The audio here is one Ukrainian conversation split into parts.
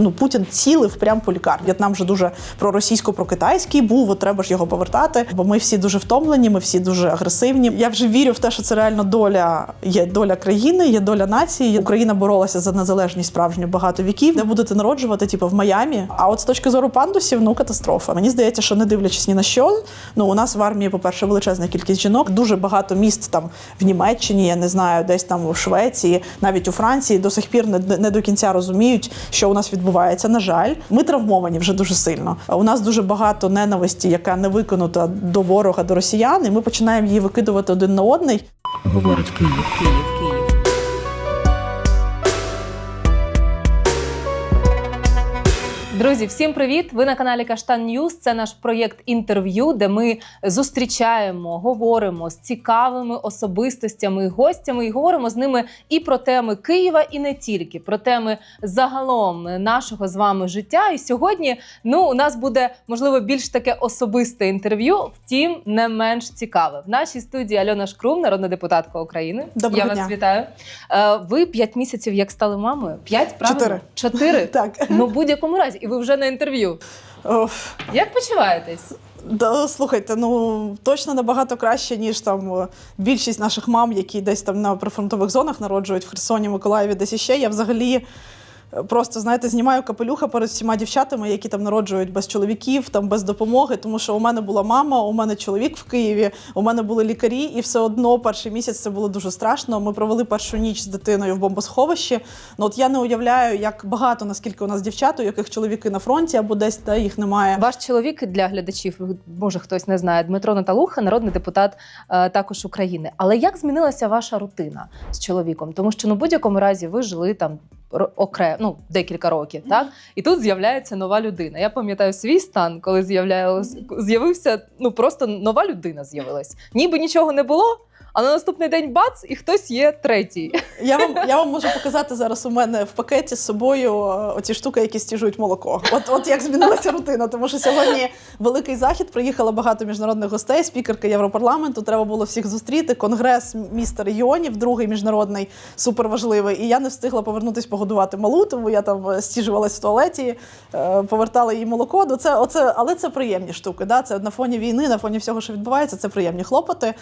ну Путін цілив прямо по лікарні. В'єтнам вже дуже проросійсько-прокитайський був. От треба ж його повертати, бо ми всі дуже втомлені, ми всі дуже агресивні. Я вже вірю в те, що це реально доля є доля країни, є доля нації. Україна боролася за незалежність справжню багато віків. Де будете народжувати, типу в Майамі. А от з точки зору пандусів, ну катастрофа. Мені здається, що не дивлячись ні на що, ну у нас в армії, по-перше, величезна кількість жінок, дуже багато міст там в Німеччині, я не знаю, десь там у Швеції, навіть у Франції до сих пір не, не до кінця розуміють, що у нас відбувається. На жаль, ми травмовані вже дуже сильно. У нас дуже багато ненависті, яка не виконута до ворога, до росіян, і ми починаємо її викидувати один на одний. Говорить Київ. Київ, Київ. Друзі, всім привіт! Ви на каналі Каштан Ньюз. Це наш проєкт інтерв'ю, де ми зустрічаємо, говоримо з цікавими особистостями і гостями, і говоримо з ними і про теми Києва, і не тільки про теми загалом нашого з вами життя. І сьогодні ну у нас буде можливо більш таке особисте інтерв'ю, втім не менш цікаве. В нашій студії Альона Шкрум, народна депутатка України. Доброго Я дня. вас вітаю. Е, Ви п'ять місяців як стали мамою? П'ять правильно? Чотири. Чотири. Так. Ну, в будь-якому разі, ви вже на інтерв'ю. Оф. Як почуваєтесь? Да, слухайте, ну точно набагато краще, ніж там більшість наших мам, які десь там на прифронтових зонах народжують в Херсоні, Миколаєві, десь іще. Я взагалі просто знаєте, знімаю капелюха перед всіма дівчатами, які там народжують без чоловіків, там без допомоги. Тому що у мене була мама, у мене чоловік в Києві, у мене були лікарі, і все одно перший місяць це було дуже страшно. Ми провели першу ніч з дитиною в бомбосховищі. Ну от я не уявляю, як багато наскільки у нас дівчат, у яких чоловіки на фронті або десь де їх немає. Ваш чоловік для глядачів, може хтось не знає, Дмитро Наталуха, народний депутат е, також України. Але як змінилася ваша рутина з чоловіком? Тому що ну будь-якому разі ви жили там окремо ну, декілька років, так і тут з'являється нова людина. Я пам'ятаю свій стан, коли з'явився ну просто нова людина з'явилась. Ніби нічого не було. А на наступний день бац, і хтось є третій. Я вам, я вам можу показати зараз у мене в пакеті з собою е, оці штуки, які стіжують молоко. От, от як змінилася рутина. Тому що сьогодні великий захід, приїхало багато міжнародних гостей, спікерка Європарламенту. Треба було всіх зустріти. Конгрес міста регіонів, другий міжнародний, суперважливий. І я не встигла повернутись погодувати малу, тому я там е, стіжувалась в туалеті, е, повертала їй молоко. Ну, це, оце, але це приємні штуки. Да? Це на фоні війни, на фоні всього, що відбувається, це приємні хлопоти.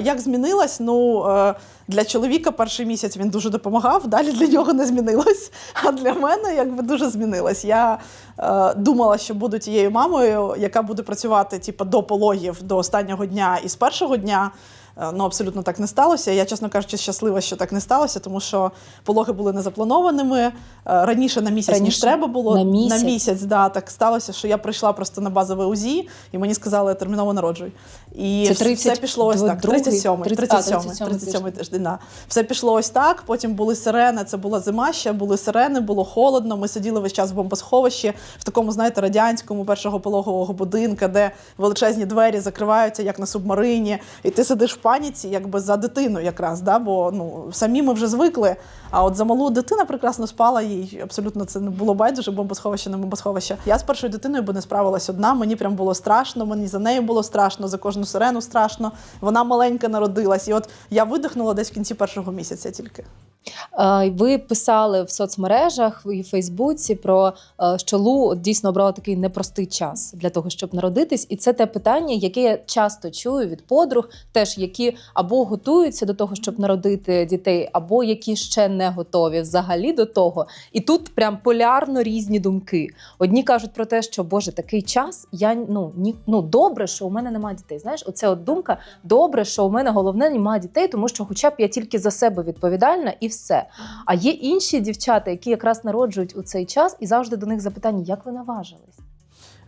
Як змінилась? Ну е, для чоловіка перший місяць він дуже допомагав, далі для нього не змінилось. А для мене якби дуже змінилось. Я е, думала, що буду тією мамою, яка буде працювати типу, до пологів до останнього дня і з першого дня. Е, Ну, абсолютно так не сталося. Я, чесно кажучи, щаслива, що так не сталося, тому що пологи були незапланованими. Е, Раніше на місяць, ніж треба було. на місяць? на місяць да, так сталося, що я прийшла просто на базове УЗІ, і мені сказали терміново народжуй. І Це все 30 пішло ось так. другий, 37 30 а, 37 37 37 тиждень. Да. Все пішло ось так. Потім були сирени. Це була зима ще, були сирени, було холодно. Ми сиділи весь час в бомбосховищі в такому, знаєте, радянському першого пологового будинка, де величезні двері закриваються, як на субмарині, і ти сидиш паніці, якби за дитину, якраз. Да? Бо ну самі ми вже звикли. А от за малу дитина прекрасно спала, їй абсолютно це не було байдуже, бомбосховище, не бомбосховище. Я з першою дитиною би не справилась одна. Мені прям було страшно. Мені за нею було страшно, за кожну сирену страшно. Вона маленька народилась. І от я видихнула десь в кінці першого місяця тільки. Е, Ви писали в соцмережах і в Фейсбуці про е, що Лу дійсно обрала такий непростий час для того, щоб народитись, і це те питання, яке я часто чую від подруг, теж які або готуються до того, щоб народити дітей, або які ще не готові взагалі до того. І тут прям полярно різні думки. Одні кажуть про те, що Боже, такий час. Я ну ні, ну добре, що у мене немає дітей. Знаєш, оце от думка. Добре, що у мене головне немає дітей, тому що, хоча б я тільки за себе відповідальна, і все. А є інші дівчата, які якраз народжують у цей час, і завжди до них запитання: як ви наважились?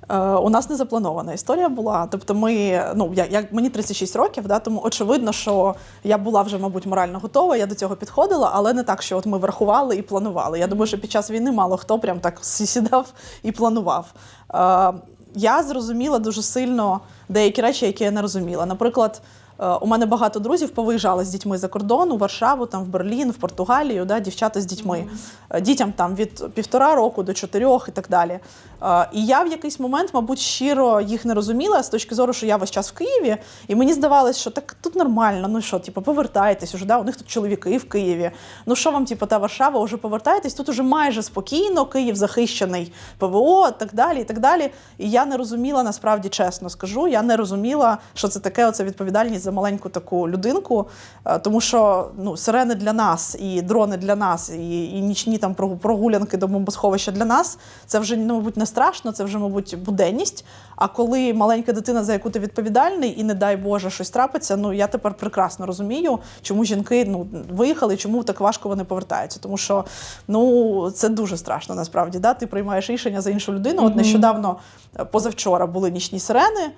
Е, у нас не запланована історія була. Тобто, ми ну я, я мені 36 років, да, тому очевидно, що я була вже, мабуть, морально готова. Я до цього підходила, але не так, що от ми врахували і планували. Я думаю, що під час війни мало хто прям так сідав і планував. Е, я зрозуміла дуже сильно деякі речі, які я не розуміла. Наприклад, У мене багато друзів повиїжджали з дітьми за кордон у Варшаву, там в Берлін, в Португалію, да, дівчата з дітьми. Е, Дітям там від півтора року до чотирьох і так далі. Е, І я в якийсь момент, мабуть, щиро їх не розуміла з точки зору, що я весь час в Києві, і мені здавалось, що так тут нормально. Ну що, типу, повертайтесь уже, да? у них тут чоловіки в Києві. Ну що вам, типу, та Варшава, вже повертайтесь, тут уже майже спокійно, Київ захищений ПВО, так далі, і так далі. І я не розуміла, насправді чесно скажу, я не розуміла, що це таке оце відповідальність за маленьку таку людинку, Е, тому що ну, сирени для нас, і дрони для нас, і, і нічні там прогу- прогулянки до бомбосховища для нас. Це вже ну, мабуть не страшно, це вже, мабуть, буденність. А коли маленька дитина, за яку ти відповідальний, і не дай Боже щось трапиться, ну я тепер прекрасно розумію, чому жінки ну виїхали, чому так важко вони повертаються. Тому що ну це дуже страшно насправді. Да? Ти приймаєш рішення за іншу людину. От нещодавно, е, позавчора, були нічні сирени.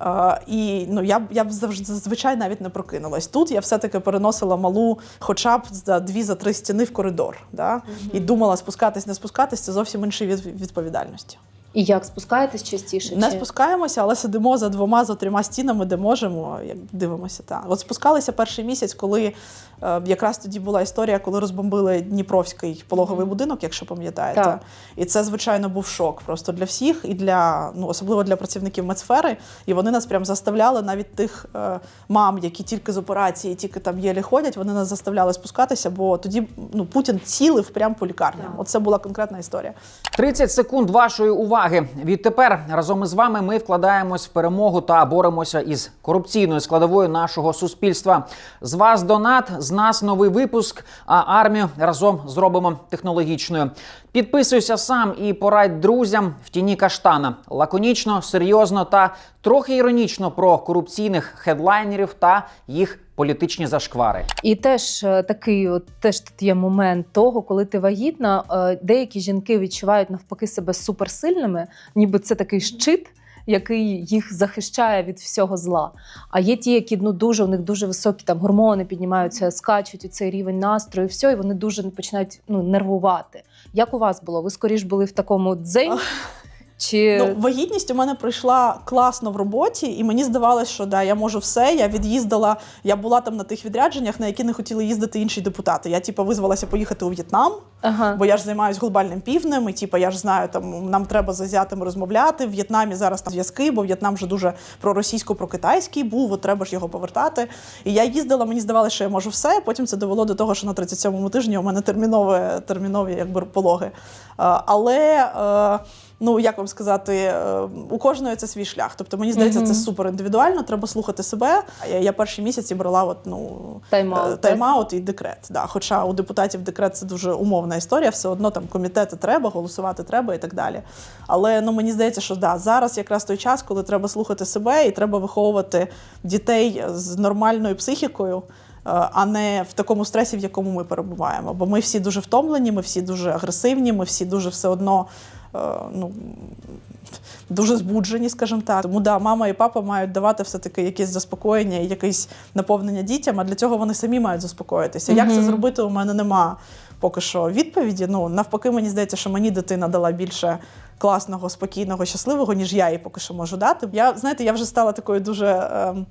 Е, і ну я б я б зазвичай навіть не прокинулась. Тут я все-таки переносила малу, хоча б за дві за три стіни в коридор. Да? І думала, спускатись, не спускатись це зовсім інші від, відповідальності. І як спускаєтесь частіше? Не чи- спускаємося, але сидимо за двома за трьома стінами, де можемо. Як дивимося. Так. От спускалися перший місяць, коли е, якраз тоді була історія, коли розбомбили Дніпровський пологовий будинок, якщо пам'ятаєте. Так. І це, звичайно, був шок просто для всіх, і для ну особливо для працівників медсфери. І вони нас прям заставляли навіть тих е, мам, які тільки з операції, тільки там єлі ходять. Вони нас заставляли спускатися, бо тоді ну Путін цілив прямо по лікарням. Оце була конкретна історія. 30 секунд вашої уваги. Відтепер разом із вами ми вкладаємось в перемогу та боремося із корупційною складовою нашого суспільства. З вас донат, з нас новий випуск. А армію разом зробимо технологічною. Підписуйся сам і порадь друзям в тіні каштана. Лаконічно, серйозно та трохи іронічно про корупційних хедлайнерів та їх політичні зашквари. І теж е, такий, от теж тут є момент того, коли ти вагітна, е, деякі жінки відчувають навпаки себе суперсильними, ніби це такий щит. Який їх захищає від всього зла. А є ті, які ну дуже у них дуже високі там гормони піднімаються, скачуть у цей рівень настрою, і все, і вони дуже починають ну нервувати. Як у вас було? Ви скоріш були в такому дзень? Чи Ну, вагітність у мене пройшла класно в роботі, і мені здавалося, що да, я можу все. Я від'їздила, я була там на тих відрядженнях, на які не хотіли їздити інші депутати. Я типу, визвалася поїхати у В'єтнам, ага. бо я ж займаюся глобальним півднем, і типу, я ж знаю, там нам треба з азіатами розмовляти. В В'єтнамі зараз там зв'язки, бо В'єтнам вже дуже проросійсько прокитайський був, от треба ж його повертати. І я їздила, мені здавалося, що я можу все. Потім це довело до того, що на 37-му тижні у мене термінове, термінові якби пологи. А, але. Ну, як вам сказати, е, у кожної це свій шлях. Тобто, мені здається, Мгм. це супер індивідуально, треба слухати себе. Я, я перші місяці брала от, ну, Тайм-аут, е, тайм-аут і декрет. Да. Хоча у депутатів декрет це дуже умовна історія, все одно там комітети треба, голосувати треба і так далі. Але ну, мені здається, що да, зараз якраз той час, коли треба слухати себе і треба виховувати дітей з нормальною психікою. е, А не в такому стресі, в якому ми перебуваємо. Бо ми всі дуже втомлені, ми всі дуже агресивні, ми всі дуже все одно ну, дуже збуджені, скажімо так. Тому да, мама і папа мають давати все-таки якесь заспокоєння і якесь наповнення дітям, а для цього вони самі мають заспокоїтися. Як це зробити, у мене нема поки що відповіді. Ну, навпаки, мені здається, що мені дитина дала більше класного, спокійного, щасливого, ніж я їй поки що можу дати. Я, знаєте, я вже стала такою дуже. ем,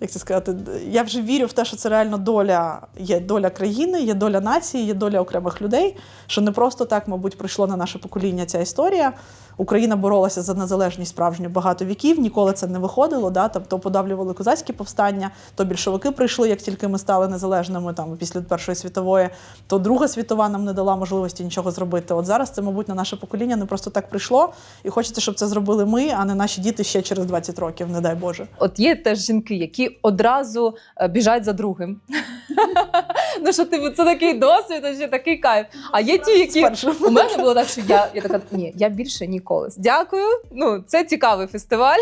як це сказати, я вже вірю в те, що це реально доля є доля країни, є доля нації, є доля окремих людей. Що не просто так, мабуть, прийшло на наше покоління ця історія. Україна боролася за незалежність справжню багато віків, ніколи це не виходило. Да? Там, то подавлювали козацькі повстання, то більшовики прийшли, як тільки ми стали незалежними там, після Першої світової, то Друга світова нам не дала можливості нічого зробити. От зараз це, мабуть, на наше покоління не просто так прийшло. І хочеться, щоб це зробили ми, а не наші діти ще через 20 років, не дай Боже. От є теж жінки, які одразу е, біжать за другим. ну що типу, це такий досвід, ще такий кайф. А є ті, які у мене було так, що я, така, ні, я більше ніколи. Дякую. Ну, це цікавий фестиваль,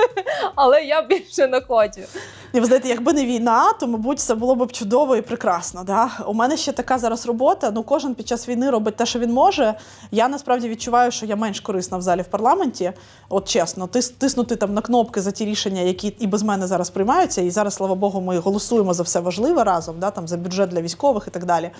але я більше не хочу. І ви знаєте, якби не війна, то мабуть це було б чудово і прекрасно. Да? У мене ще така зараз робота. Ну, кожен під час війни робить те, що він може. Я насправді відчуваю, що я менш корисна в залі в парламенті. От чесно, тис, тиснути там на кнопки за ті рішення, які і без мене зараз приймаються. І зараз, слава Богу, ми голосуємо за все важливе разом, да? там за бюджет для військових і так далі.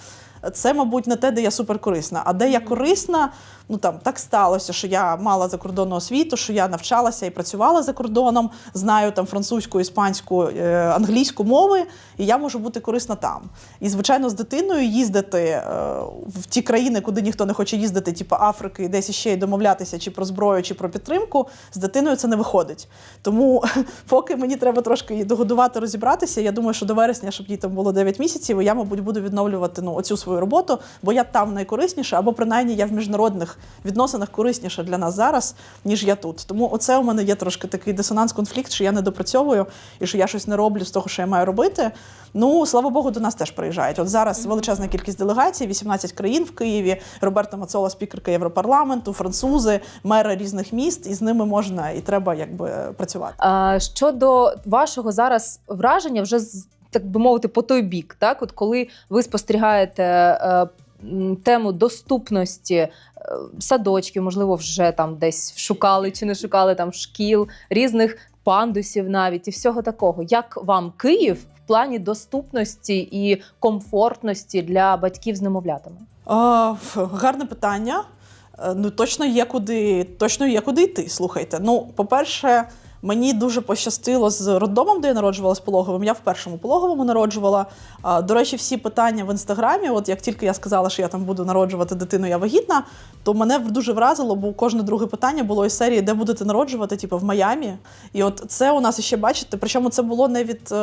Це, мабуть, не те, де я суперкорисна. А де я корисна, ну там так сталося, що я мала закордонну освіту, що я навчалася і працювала за кордоном, знаю там французьку, іспанську, е, англійську мови, і я можу бути корисна там. І звичайно, з дитиною їздити е, в ті країни, куди ніхто не хоче їздити, типу Африки, і десь іще й домовлятися чи про зброю, чи про підтримку, з дитиною це не виходить. Тому поки мені треба трошки її догодувати, розібратися, я думаю, що до вересня, щоб їй там було 9 місяців, я, мабуть, буду відновлювати ну, оцю свою роботу, бо я там найкорисніша, або принаймні я в міжнародних відносинах корисніша для нас зараз, ніж я тут. Тому оце у мене є трошки такий дисонанс, конфлікт, що я не допрацьовую і що я щось не роблю з того, що я маю робити. Ну, слава Богу, до нас теж приїжджають. От зараз величезна кількість делегацій, 18 країн в Києві. Роберта Мацола, спікерка Європарламенту, французи, мери різних міст, і з ними можна і треба якби працювати. А, щодо вашого зараз враження, вже так би мовити, по той бік, так от коли ви спостерігаєте е, тему доступності е, садочків, можливо, вже там десь шукали чи не шукали там шкіл, різних пандусів навіть і всього такого. Як вам Київ в плані доступності і комфортності для батьків з немовлятами? А, гарне питання. Е, Ну, точно є куди, точно є куди йти. Слухайте. Ну, по-перше, мені дуже пощастило з роддомом, де я народжувалась пологовим. Я в першому пологовому народжувала. До речі, всі питання в інстаграмі, от як тільки я сказала, що я там буду народжувати дитину, я вагітна, то мене дуже вразило, бо кожне друге питання було із серії, де будете народжувати, типу в Майамі. І от це у нас ще бачите, причому це було не від.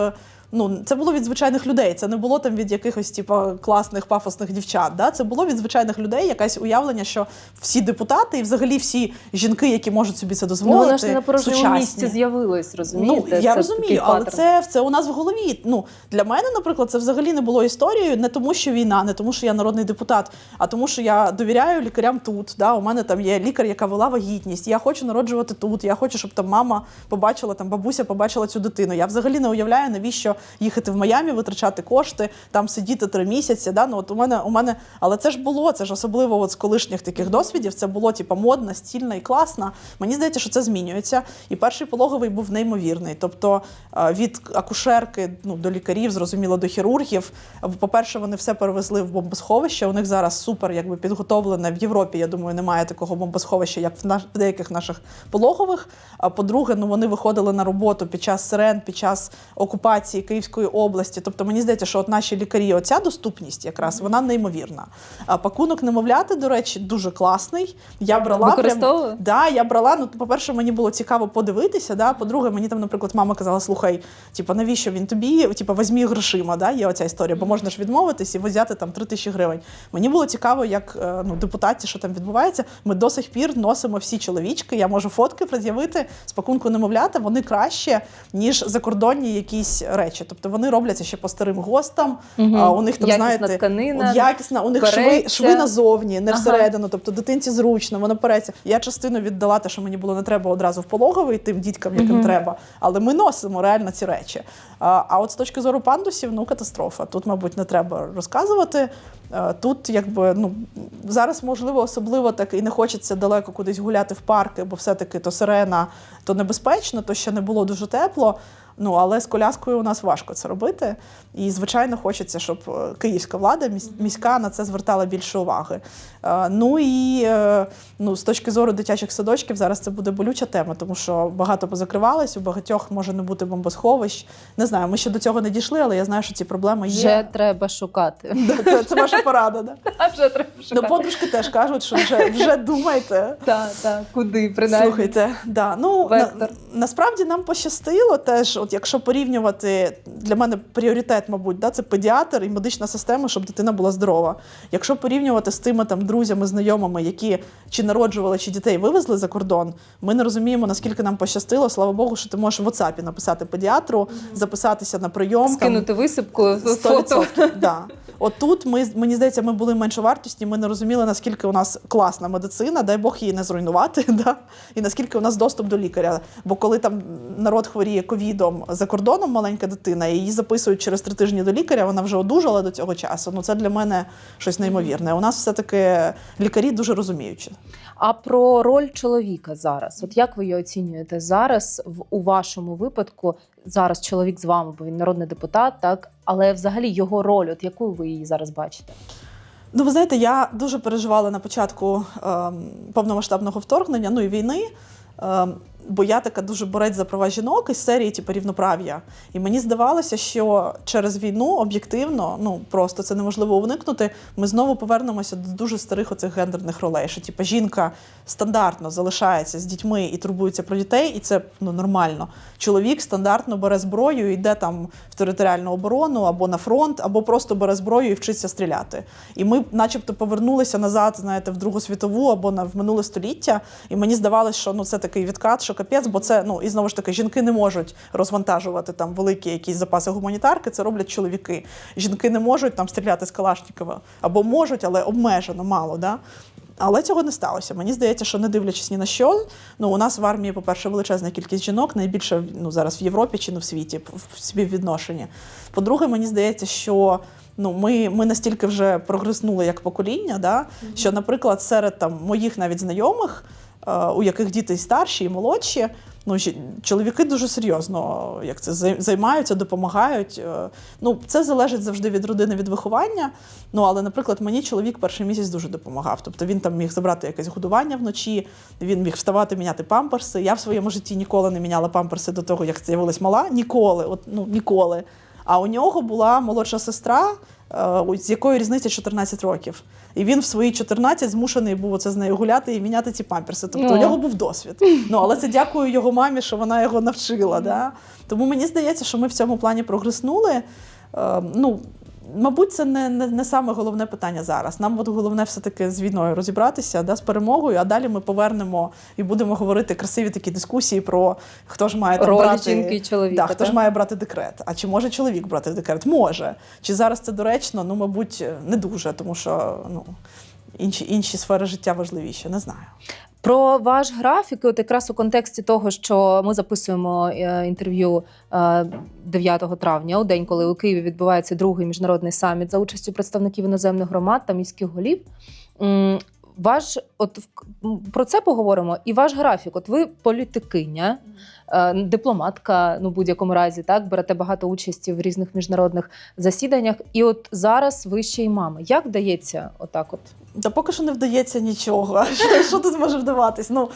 Ну, це було від звичайних людей. Це не було там від якихось типу, класних пафосних дівчат. Да? Це було від звичайних людей якесь уявлення, що всі депутати і взагалі всі жінки, які можуть собі це дозволити, ну, воно ж не на порожньому місці з'явилось, розумієте? Ну, я Це розумію, але це, це у нас в голові. Ну, для мене, наприклад, це взагалі не було історією не тому, що війна, не тому, що я народний депутат, а тому, що я довіряю лікарям тут. Да? У мене там є лікар, яка вела вагітність. Я хочу народжувати тут. Я хочу, щоб там мама побачила, там бабуся побачила цю дитину. Я взагалі не уявляю, навіщо їхати в Майамі, витрачати кошти, там сидіти три місяці. Да? Ну, от у мене, у мене, але це ж було, це ж особливо от з колишніх таких досвідів. Це було типу, модна, стільна і класна. Мені здається, що це змінюється. І перший пологовий був неймовірний. Тобто е, від акушерки ну, до лікарів, зрозуміло, до хірургів. По-перше, вони все перевезли в бомбосховище. У них зараз супер якби підготовлене в Європі. Я думаю, немає такого бомбосховища, як в, наш, деяких наших пологових. А по-друге, ну вони виходили на роботу під час сирен, під час окупації Київської області. Тобто мені здається, що от наші лікарі, оця доступність якраз вона неймовірна. А пакунок немовляти, до речі, дуже класний. Я брала прям, Да, я брала. Ну, по-перше, мені було цікаво подивитися. Да? По-друге, мені там, наприклад, мама казала: слухай, типу, навіщо він тобі? Типу, візьмі грошима, да? є оця історія, бо можна ж відмовитись і взяти там 3 тисячі гривень. Мені було цікаво, як е, ну, депутатці, що там відбувається. Ми до сих пір носимо всі чоловічки. Я можу фотки пред'явити з пакунку немовлята. Вони краще, ніж закордонні якісь речі. Тобто вони робляться ще по старим гостам. Мгм. А, у них там Якісна знаєте, тканина, от якісна, у них шви, шви назовні, не Ага. всередину. Тобто дитинці зручно, воно переться. Я частину віддала те, що мені було не треба одразу в пологовий тим діткам, яким Мгм. треба. Але ми носимо реально ці речі. А, а от з точки зору пандусів, ну катастрофа. Тут, мабуть, не треба розказувати. Тут, якби ну зараз, можливо, особливо так і не хочеться далеко кудись гуляти в парки, бо все-таки то сирена, то небезпечно, то ще не було дуже тепло. Ну але з коляскою у нас важко це робити. І звичайно, хочеться, щоб е, київська влада міська на це звертала більше уваги. Е, Ну і е, ну, з точки зору дитячих садочків зараз це буде болюча тема, тому що багато позакривалось, у багатьох може не бути бомбосховищ. Не знаю, ми ще до цього не дійшли, але я знаю, що ці проблеми є. Вже треба шукати. Це, це ваша порада. Да? Вже треба Ну, шукати. подружки теж кажуть, що вже, вже думайте. Так, так, куди принаймні. Слухайте, да. ну, на, насправді нам пощастило теж, от якщо порівнювати, для мене пріоритет, мабуть, да, це педіатр і медична система, щоб дитина була здорова. Якщо порівнювати з тими там друзями, знайомими, які чи народжували, чи дітей вивезли за кордон, ми не розуміємо, наскільки нам пощастило. Слава Богу, що ти можеш в WhatsApp написати педіатру, записатися на прийом. там, Скинути висипку, фото. 100%. Да. От тут ми мені здається, ми були меншовартісні. Ми не розуміли, наскільки у нас класна медицина, дай Бог її не зруйнувати, да? і наскільки у нас доступ до лікаря. Бо коли там народ хворіє ковідом за кордоном, маленька дитина, її записують через три тижні до лікаря, вона вже одужала до цього часу. Ну це для мене щось неймовірне. У нас все таки лікарі дуже розуміючі. А про роль чоловіка зараз. От як ви її оцінюєте зараз в у вашому випадку? Зараз чоловік з вами, бо він народний депутат, так але взагалі його роль, от яку ви її зараз бачите? Ну, ви знаєте, я дуже переживала на початку ем, повномасштабного вторгнення, ну і війни. Ем, бо я така дуже борець за права жінок із серії, типу, рівноправ'я. І мені здавалося, що через війну об'єктивно, ну просто це неможливо уникнути. Ми знову повернемося до дуже старих оцих гендерних ролей. Що типу, жінка стандартно залишається з дітьми і турбується про дітей, і це ну нормально. Чоловік стандартно бере зброю, йде там в територіальну оборону або на фронт, або просто бере зброю і вчиться стріляти. І ми, начебто, повернулися назад, знаєте, в Другу світову або на в минуле століття. І мені здавалося, що ну це такий відкат, що капець, бо це ну і знову ж таки жінки не можуть розвантажувати там великі якісь запаси гуманітарки. Це роблять чоловіки. Жінки не можуть там стріляти з Калашникова або можуть, але обмежено мало. Да? Але цього не сталося. Мені здається, що не дивлячись ні на що, ну у нас в армії, по-перше, величезна кількість жінок, найбільше ну зараз в Європі чи не в світі в співвідношенні. По-друге, мені здається, що ну ми, ми настільки вже прогреснули як покоління, да, що, наприклад, серед там моїх навіть знайомих, у яких діти старші і молодші. Ну, чоловіки дуже серйозно як це займаються, допомагають. Е, Ну, це залежить завжди від родини, від виховання. Ну, але, наприклад, мені чоловік перший місяць дуже допомагав. Тобто він там міг забрати якесь годування вночі, він міг вставати, міняти памперси. Я в своєму житті ніколи не міняла памперси до того, як з'явилась мала. Ніколи, от ну ніколи. А у нього була молодша сестра, е, з якою різниця 14 років. І він в свої 14 змушений був оце з нею гуляти і міняти ці памперси. Тобто О. у нього був досвід. Ну але це дякую його мамі, що вона його навчила. Да? Тому мені здається, що ми в цьому плані прогреснули. Е, ну, Мабуть, це не, не, не саме головне питання зараз. Нам от головне все-таки з війною розібратися, да, з перемогою, а далі ми повернемо і будемо говорити красиві такі дискусії про хто ж має там, Роль брати, жінки і чоловіка, Да, хто ж має брати декрет. А чи може чоловік брати декрет? Може. Чи зараз це доречно? Ну, мабуть, не дуже, тому що ну, інші, інші сфери життя важливіші, не знаю. Про ваш графік, от якраз у контексті того, що ми записуємо е, інтерв'ю е, 9 травня, у день, коли у Києві відбувається другий міжнародний саміт за участю представників іноземних громад та міських голів. Ваш, от про це поговоримо. І ваш графік. От ви політикиня, е, дипломатка, ну будь-якому разі, так берете багато участі в різних міжнародних засіданнях. І от зараз ви ще й мама. Як вдається отак? От Та поки що не вдається нічого. Що, що тут може вдаватись? Ну,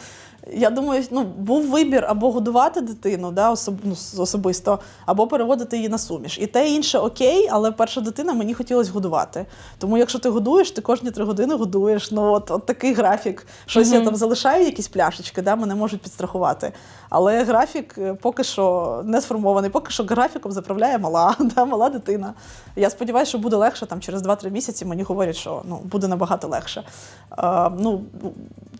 я думаю, ну, був вибір або годувати дитину да, особ, ну, особисто, або переводити її на суміш. І те і інше окей, але перша дитина мені хотілося годувати. Тому якщо ти годуєш, ти кожні три години годуєш. Ну, от, от такий графік. Щось я там залишаю, якісь пляшечки, да, мене можуть підстрахувати. Але графік е, поки що не сформований. Поки що графіком заправляє мала, да, мала дитина. Я сподіваюся, що буде легше там через 2-3 місяці. Мені говорять, що ну буде набагато легше. Е, ну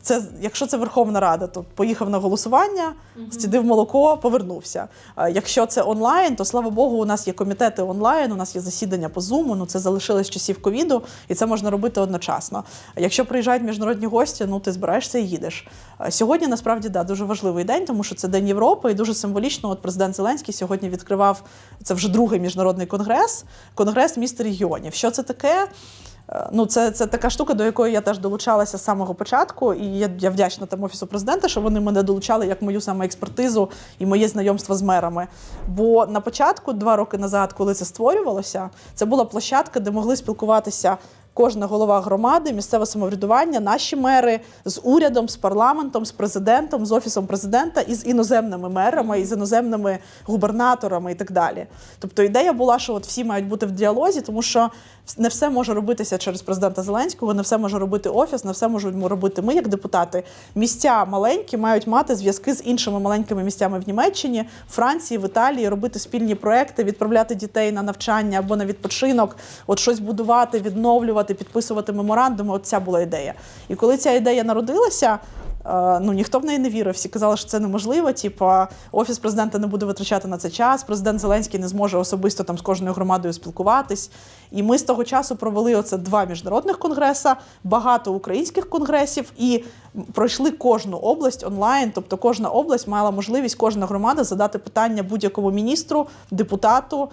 це якщо це Верховна Рада, то поїхав на голосування, стідив молоко, повернувся. Якщо це онлайн, то слава Богу, у нас є комітети онлайн, у нас є засідання по Zoom, ну це залишилось з часів ковіду, і це можна робити одночасно. Якщо приїжджають міжнародні гості, ну ти збираєшся і їдеш. Сьогодні насправді да, дуже важливий день, тому що це День Європи, і дуже символічно. От президент Зеленський сьогодні відкривав це вже другий міжнародний конгрес, конгрес міст регіонів. Що це таке? Е, Ну, це, це така штука, до якої я теж долучалася з самого початку, і я, я вдячна там офісу президента, що вони мене долучали як мою саме експертизу і моє знайомство з мерами. Бо на початку, два роки назад, коли це створювалося, це була площадка, де могли спілкуватися. Кожна голова громади, місцеве самоврядування, наші мери з урядом, з парламентом, з президентом, з офісом президента і з іноземними мерами, і з іноземними губернаторами і так далі. Тобто ідея була, що от всі мають бути в діалозі, тому що не все може робитися через президента Зеленського, не все може робити офіс, не все можемо робити ми, як депутати. Місця маленькі мають мати зв'язки з іншими маленькими місцями в Німеччині, Франції, в Італії, робити спільні проекти, відправляти дітей на навчання або на відпочинок, от щось будувати, відновлювати, підписувати меморандуми. От ця була ідея. І коли ця ідея народилася. е, Ну, ніхто в неї не вірив. Всі казали, що це неможливо. Типа, офіс президента не буде витрачати на це час. Президент Зеленський не зможе особисто там з кожною громадою спілкуватись. І ми з того часу провели оце два міжнародних конгреса, багато українських конгресів і пройшли кожну область онлайн. Тобто, кожна область мала можливість, кожна громада задати питання будь-якому міністру, депутату,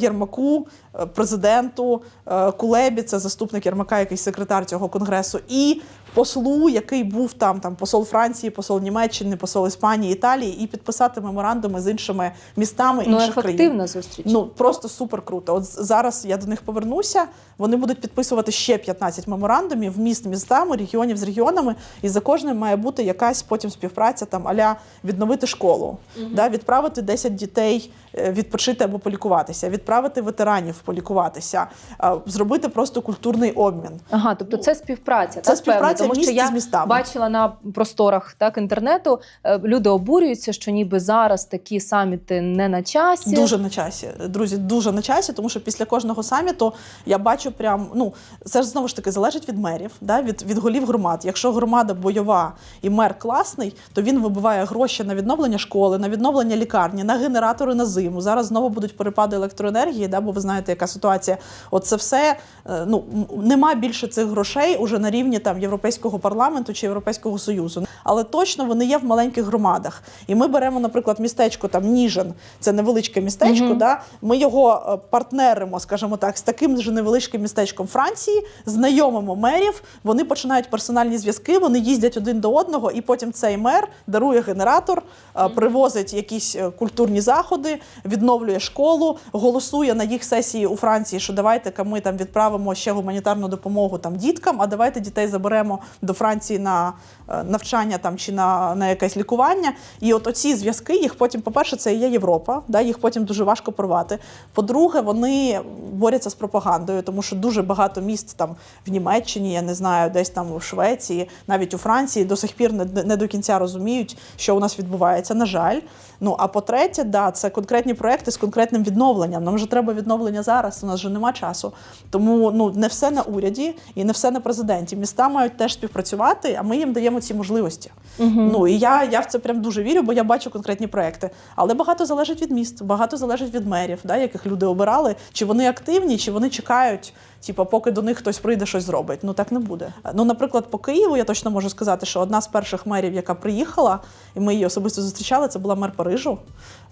Єрмаку, е, президенту, е, Кулебі, це заступник Єрмака, який секретар цього конгресу, і послу, який був там, там посол Франції, посол Німеччини, посол Іспанії, Італії і підписати меморандуми з іншими містами Ну, інших країн. ефективна зустріч. Ну просто супер круто. От зараз я до них повернуся. Вони будуть підписувати ще 15 меморандумів міст містами, регіонів з регіонами, і за кожним має бути якась потім співпраця там аля відновити школу, да, відправити 10 дітей е, відпочити або полікуватися, відправити ветеранів полікуватися, а, зробити просто культурний обмін. Ага, тобто це співпраця. Це так, співпраця певна, тому що я з містами. бачила на просторах так інтернету. е, Люди обурюються, що ніби зараз такі саміти не на часі. Дуже на часі, друзі, дуже на часі, тому що після кожного саміту я бачу прям, ну це ж знову ж таки залежить від мерів, да, від, від голів громад. Якщо громада бойова і мер класний, то він вибиває гроші на відновлення школи, на відновлення лікарні, на генератори на зиму. Зараз знову будуть перепади електроенергії, да, бо ви знаєте, яка ситуація. От це все е, ну нема більше цих грошей уже на рівні там Європейського парламенту чи Європейського союзу. Але точно вони є в маленьких громадах. І ми беремо, наприклад, містечко там Ніжин, це невеличке містечко. Мгм. Да? Ми його е, партнеримо, скажімо так, з таким же невеличким містечком Франції, знайомимо мерів. Вони починають персональні зв'язки, вони їздять один до одного, і потім цей мер дарує генератор, е, привозить якісь культурні заходи, відновлює школу, голосує на їх сесії у Франції, що давайте ми там відправимо ще гуманітарну допомогу там діткам, а давайте дітей заберемо до Франції на е, навчання там чи на, на якесь лікування. І от оці зв'язки їх потім, по-перше, це є Європа, да, їх потім дуже важко порвати. По-друге, вони борються з пропагандою, тому що дуже багато міст там в Німеччині, я не знаю, десь там у Швеції, навіть у Франції до сих пір не, не до кінця розуміють, що у нас відбувається. На жаль. Ну а по-третє, да, це конкретні проекти з конкретним відновленням. Нам вже треба відновлення зараз. У нас вже нема часу. Тому ну не все на уряді і не все на президенті. Міста мають теж співпрацювати, а ми їм даємо ці можливості. Мгм. Ну і я, я в це прям дуже вірю, бо я бачу конкретні проекти. Але багато залежить від міст, багато залежить від мерів, да, яких люди обирали. Чи вони активні, чи вони чекають, типу, поки до них хтось прийде щось зробить. Ну так не буде. Ну, наприклад, по Києву я точно можу сказати, що одна з перших мерів, яка приїхала, і ми її особисто зустрічали, це була мер Парижу.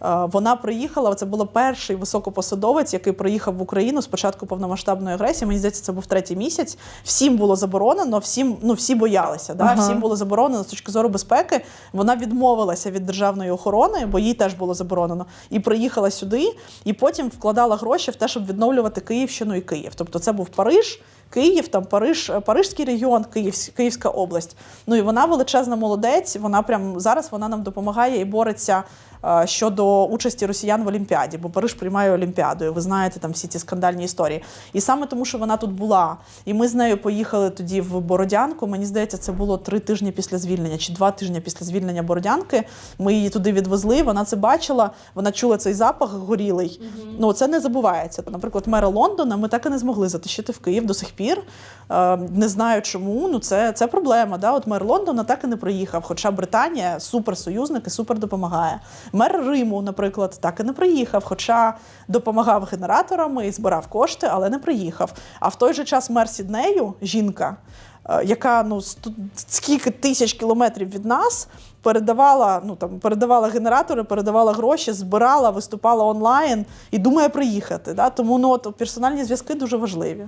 Е, Вона приїхала. Це був перший високопосадовець, який приїхав в Україну з початку повномасштабної агресії. Мені здається, це був третій місяць. Всім було заборонено, всім ну всі боялися. Да? Ага. Всім було заборонено з точки зору безпеки. Вона відмовилася від державної охорони, бо їй теж було заборонено. І приїхала сюди, і потім вкладала гроші в те, щоб відновлювати Київщину і Київ. Тобто, це був Париж. Київ, там Париж, Парижський регіон, Київ, Київська область. Ну і вона величезна молодець. Вона прям зараз вона нам допомагає і бореться е, щодо участі росіян в Олімпіаді, бо Париж приймає Олімпіаду. І ви знаєте там всі ці скандальні історії. І саме тому, що вона тут була, і ми з нею поїхали тоді в Бородянку. Мені здається, це було три тижні після звільнення чи два тижні після звільнення Бородянки. Ми її туди відвезли. Вона це бачила, вона чула цей запах горілий. Ну це не забувається. Наприклад, мера Лондона ми так і не змогли затащити в Київ до сих пір. Е, Не знаю чому. Ну це, це проблема. Да? От мер Лондона так і не приїхав. Хоча Британія суперсоюзник і супер допомагає. Мер Риму, наприклад, так і не приїхав, хоча допомагав генераторами і збирав кошти, але не приїхав. А в той же час мер Сіднею, жінка, е, яка ну скільки тисяч кілометрів від нас. Передавала ну там передавала генератори, передавала гроші, збирала, виступала онлайн і думає приїхати. Да? Тому ну от персональні зв'язки дуже важливі.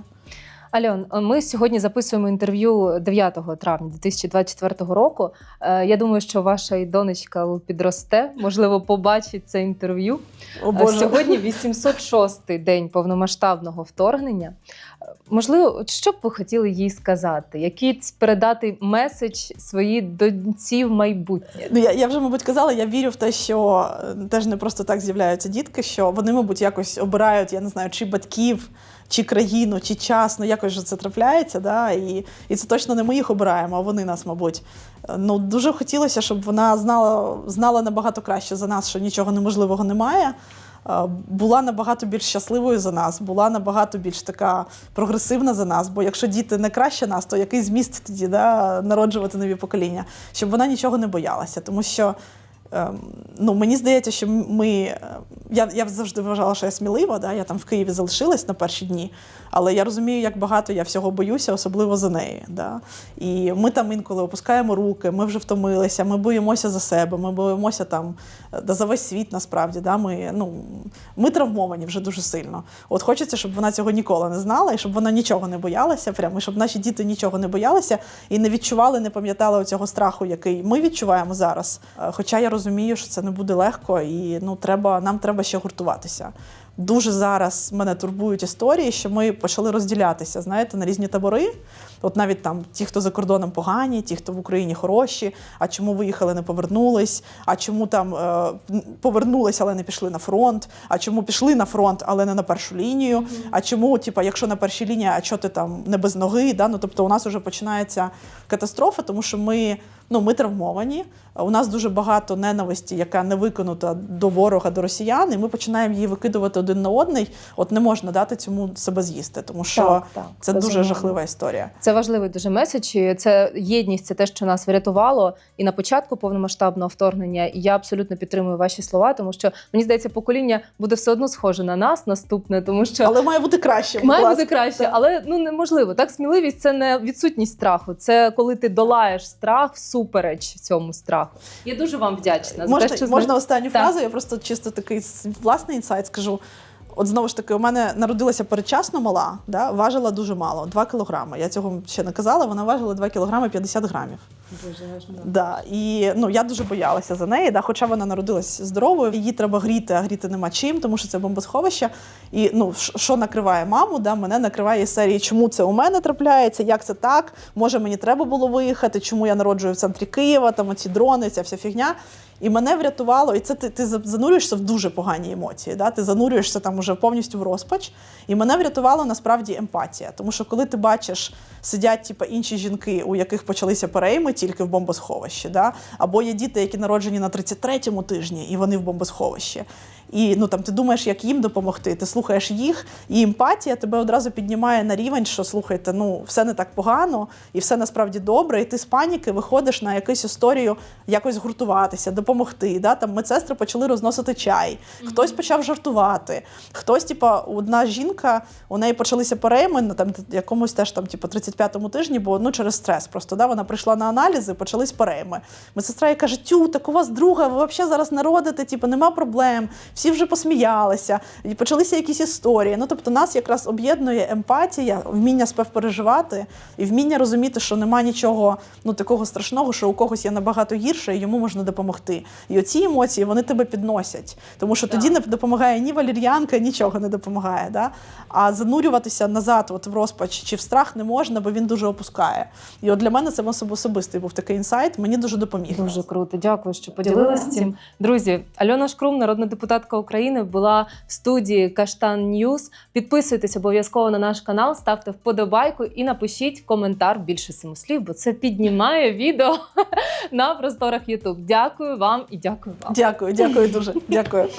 Альон, ми сьогодні записуємо інтерв'ю 9 травня 2024 року. Е, Я думаю, що ваша донечка підросте, можливо, побачить це інтерв'ю. О, Е, Боже. Сьогодні 806-й день повномасштабного вторгнення. Е, Можливо, що б ви хотіли їй сказати? Який передати меседж своїй доньці в майбутнє? Ну, я, я вже, мабуть, казала, я вірю в те, що е, теж не просто так з'являються дітки, що вони, мабуть, якось обирають, я не знаю, чи батьків, чи країну, чи час, ну якось же це трапляється, да? і, і це точно не ми їх обираємо, а вони нас, мабуть. Ну, дуже хотілося, щоб вона знала, знала набагато краще за нас, що нічого неможливого немає. Була набагато більш щасливою за нас, була набагато більш така прогресивна за нас. Бо якщо діти не краще нас, то який зміст тоді да, народжувати нові покоління, щоб вона нічого не боялася, тому що ну, мені здається, що ми. е, Я, я завжди вважала, що я смілива, да? я там в Києві залишилась на перші дні, але я розумію, як багато я всього боюся, особливо за неї. Да? І ми там інколи опускаємо руки, ми вже втомилися, ми боїмося за себе, ми боїмося там е, да, за весь світ насправді. Да? Ми, ну, ми травмовані вже дуже сильно. От хочеться, щоб вона цього ніколи не знала, і щоб вона нічого не боялася, прямо, і щоб наші діти нічого не боялися і не відчували, не пам'ятали цього страху, який ми відчуваємо зараз. Е, Хоча я розумію, що це не буде легко, і ну треба, нам треба ще гуртуватися. Дуже зараз мене турбують історії, що ми почали розділятися, знаєте, на різні табори. От навіть там ті, хто за кордоном погані, ті, хто в Україні хороші. А чому виїхали, не повернулись? А чому там е, повернулись, але не пішли на фронт? А чому пішли на фронт, але не на першу лінію? А чому, типа, якщо на першій лінії, а чого ти там не без ноги? Да? Ну тобто, у нас вже починається катастрофа, тому що ми. Ну, ми травмовані. У нас дуже багато ненависті, яка не виконута до ворога, до росіян, і ми починаємо її викидувати один на одний. От не можна дати цьому себе з'їсти, тому що Так, так, це дуже жахлива історія. Це важливий дуже меседж. Це єдність, це те, що нас врятувало і на початку повномасштабного вторгнення. І я абсолютно підтримую ваші слова, тому що мені здається, покоління буде все одно схоже на нас наступне, тому що Але має бути краще. Має бути краще, але ну неможливо. Так, сміливість це не відсутність страху. Це коли ти долаєш страх всупереч цьому страху. Я дуже вам вдячна Можна, за те, що можна останню Так. фразу, я просто чисто такий власний інсайт скажу. От знову ж таки, у мене народилася передчасно мала, да, важила дуже мало, 2 кілограми. Я цього ще не казала, вона важила 2 кілограми 50 грамів. Дуже Да. І ну, я дуже боялася за неї, да, хоча вона народилась здоровою, її треба гріти, а гріти нема чим, тому що це бомбосховище. І ну, що накриває маму, да, мене накриває із серії, чому це у мене трапляється, як це так, може мені треба було виїхати, чому я народжую в центрі Києва, там оці дрони, ця вся фігня. І мене врятувало, і це ти, ти занурюєшся в дуже погані емоції. Да? Ти занурюєшся там уже повністю в розпач. І мене врятувало насправді емпатія. Тому що коли ти бачиш, сидять типу, інші жінки, у яких почалися перейми тільки в бомбосховищі, да? або є діти, які народжені на 33-му тижні, і вони в бомбосховищі. І ну там ти думаєш, як їм допомогти. Ти слухаєш їх, і емпатія тебе одразу піднімає на рівень, що слухайте, ну все не так погано, і все насправді добре. І ти з паніки виходиш на якусь історію якось гуртуватися, допомогти. Да? Там медсестри почали розносити чай, хтось почав жартувати, хтось, типа, одна жінка, у неї почалися перейми на там якомусь теж там, типу, 35-му тижні, бо ну через стрес. Просто да, вона прийшла на аналізи, почались перейми. Медсестра їй каже: Тю, так у вас друга, ви взагалі зараз народите, типу, нема проблем, всі вже посміялися, і почалися якісь історії. Ну тобто, нас якраз об'єднує емпатія, вміння співпереживати і вміння розуміти, що нема нічого ну такого страшного, що у когось є набагато гірше, і йому можна допомогти. І оці емоції вони тебе підносять, тому що тоді не допомагає ні валір'янка, нічого не допомагає. Да? А занурюватися назад, от в розпач чи в страх не можна, бо він дуже опускає. І от для мене це особистий був такий інсайт. Мені дуже допоміг. Дуже круто. Дякую, що поділилися цим. Друзі, Альона Шкрум, народна депутатка України, була в студії Каштан Ньюз. Підписуйтесь обов'язково на наш канал, ставте вподобайку і напишіть коментар більше семи слів, бо це піднімає відео на просторах YouTube. Дякую вам і дякую вам. Дякую, дякую дуже. Дякую.